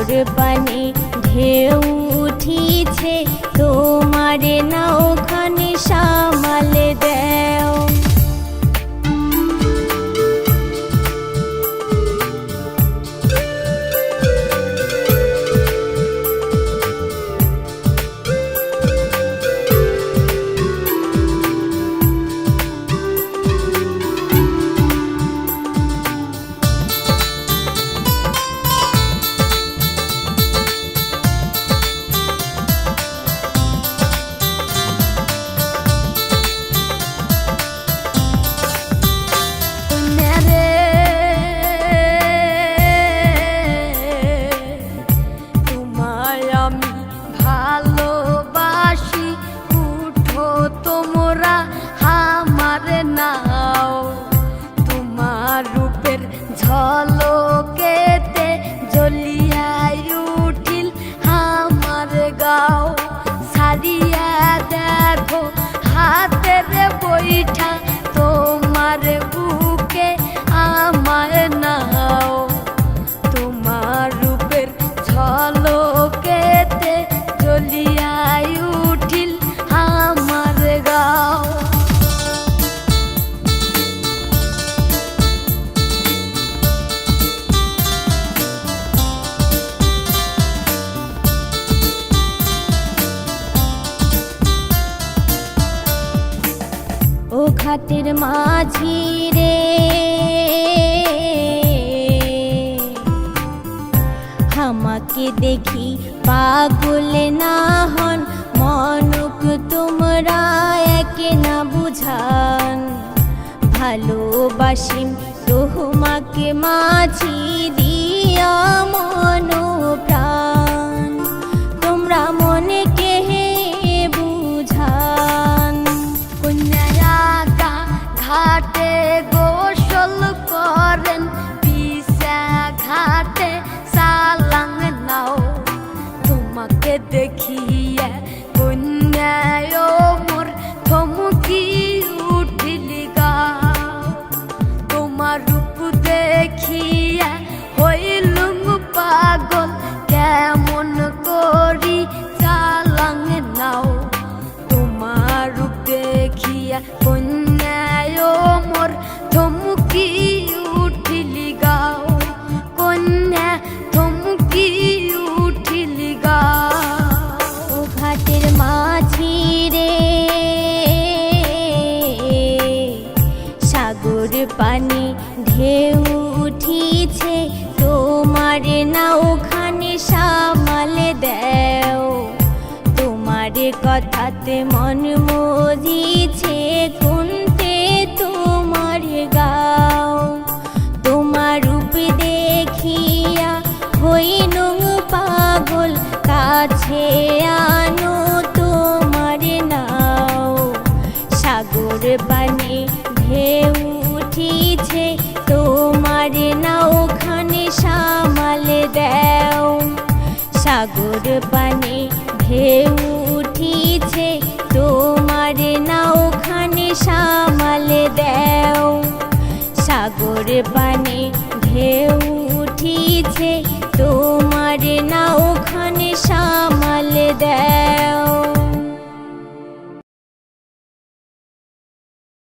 সাগর পানে ঢেউ উঠিছে তোমার নাওখানে ঘাটের মাঝি রে। আমাকে দেখি পাগল না হন, মনুক তোমরা একে না বুঝান। ভালোবাসিম তোমাকে মাঝি দিয়া মন প্রাণ ঢেউ উঠিছে, তোমার নাওখানে সামালে দেও। তোমার কথাতে মন মজিছে, কুন্তে তোমার গাও। তোমার রূপ দেখিয়া হইনু পাগল, কাছে আনো তোমার নাও। সাগর পানে ঢেউ উঠিছে তোমার নাওখানে সামাল দেও। সাগর পানে ঢেউ